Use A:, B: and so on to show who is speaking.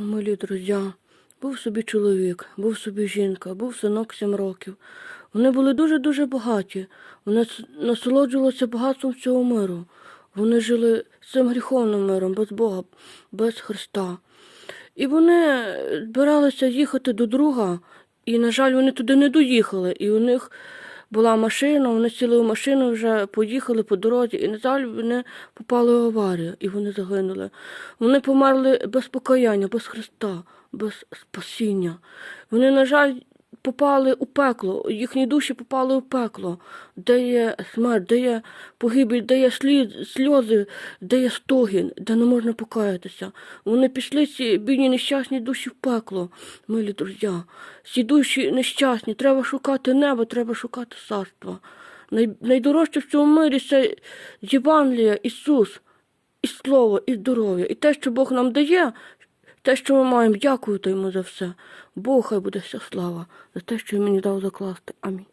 A: Милі друзі, був собі чоловік, був собі жінка, був синок сім років. Вони були дуже-дуже багаті. Вони насолоджувалися багатством цього миру. Вони жили цим гріховним миром, без Бога, без Христа. І вони збиралися їхати до друга, і, на жаль, вони туди не доїхали. І у них була машина, вони сіли в машину, вже поїхали по дорозі, і, на жаль, вони попали в аварію, і вони загинули. Вони померли без покаяння, без Христа, без спасіння. Вони, на жаль, попали у пекло, їхні душі попали у пекло, де є смерть, де є погибель, де є слід, сльози, де є стогін, де не можна покаятися. Вони пішли ці бідні нещасні душі в пекло, милі друзі. Ці душі нещасні, треба шукати небо, треба шукати царство. Най, найдорожче в цьому мирі це Євангелія, Ісус, і Слово, і здоров'я. І те, що Бог нам дає, те, що ми маємо, дякую йому за все. Бог хай буде вся слава за те, що він мені дав закласти. Амінь.